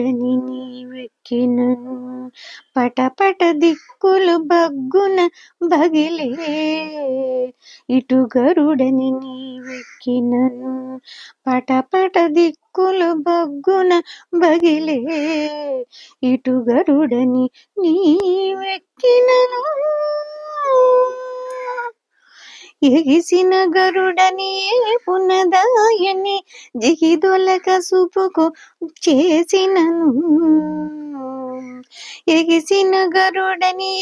గరుడని నీవెక్కినను పటపట దిక్కులు బగ్గున బగిలే ఇటు గరుడని నీవెక్కినను పటపట దిక్కులు బగ్గున బగిలే ఇటు గరుడని నీ ఎగిసిన గరుడని పునదాయని జిగిదొలక సుపుకు చేసినను. ఎగిసిన గరుడని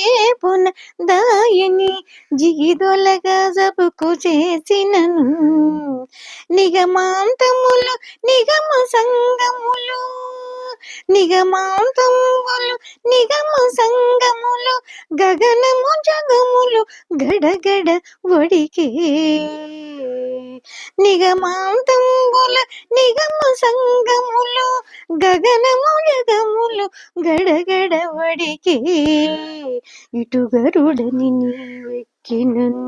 పున దాయని జిగిదొలక సపుకు చేసినను. నిగమాంతములు నిగమ సంగములు నిగమాంతములు నిగమ సంగములు గగనము జగము గడగడ ఒడికే నిగమాంతంబుల నిగమ సంగములు గగనము గడగడ వడికే. ఇటు గరుడని నీవెక్కినను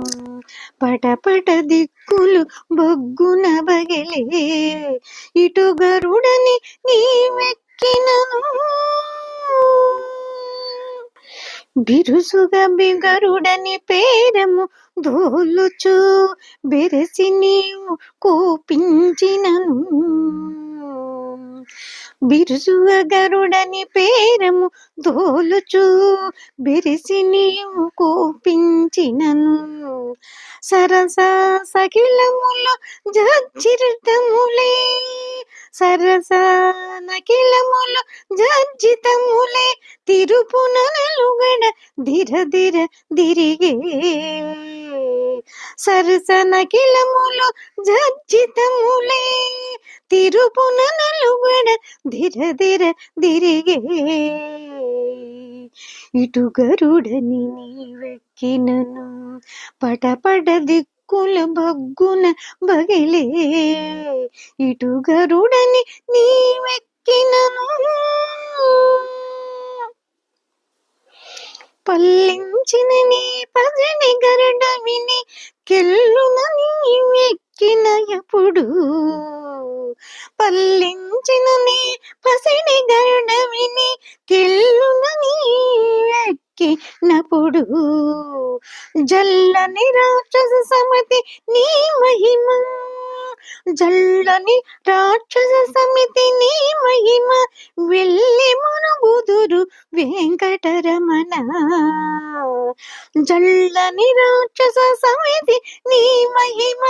పటపట దిక్కులు బొగ్గున బగిలే. ఇటు గరుడని నీవెక్కినను బిరుసుగా బిగరుడని పేరము దోలుచు బెరసి నీవు కోపించినను. బిరుసుగా గరుడని పేరము దోలుచు బెరిసి నీవు కోపించినను. సరస సకిలములు జర్జితములే సరస నకిలములు జర్జితములే తిరుపున నిలుగడ ధిర ధిర దిరిగే సరస నకిలములు జర్జితములే తిరుపున నలుగడ ధిర ధిర దిరిగే ఇటు గరుడని నీవెక్కినను పటపట దిక్కుల బగ్గున బగిలే. ఇటు గరుడని నీవెక్కినను. పల్లించిన నీ పదని గరుడ విని కెల్లున నీవెక్కిన ఎప్పుడు. పల్లించిన నీ పసిడి గరుడ విని నప్పుడు జల్లని రాక్షస సమితి నీ మహిమ. జల్లని రాక్షస సమితి నీ మహిమ. వెళ్ళి మునుగుదురు వెంకటరమణ. జల్లని రాక్షస సమితి నీ మహిమ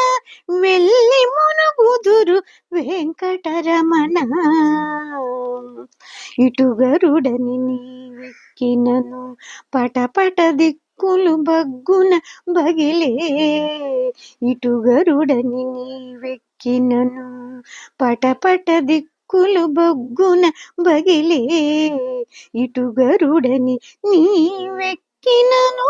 వెళ్ళి మునుగుదురు వెంకటరమణ. ఇటు గరుడని నీవెక్కినను పటపట దిక్కులు బగ్గున బగిలే. ఇటు గరుడని నీవెక్కినను పటపట కులు బొగ్గున బగిలే. ఇటు గరుడని నీవెక్కినను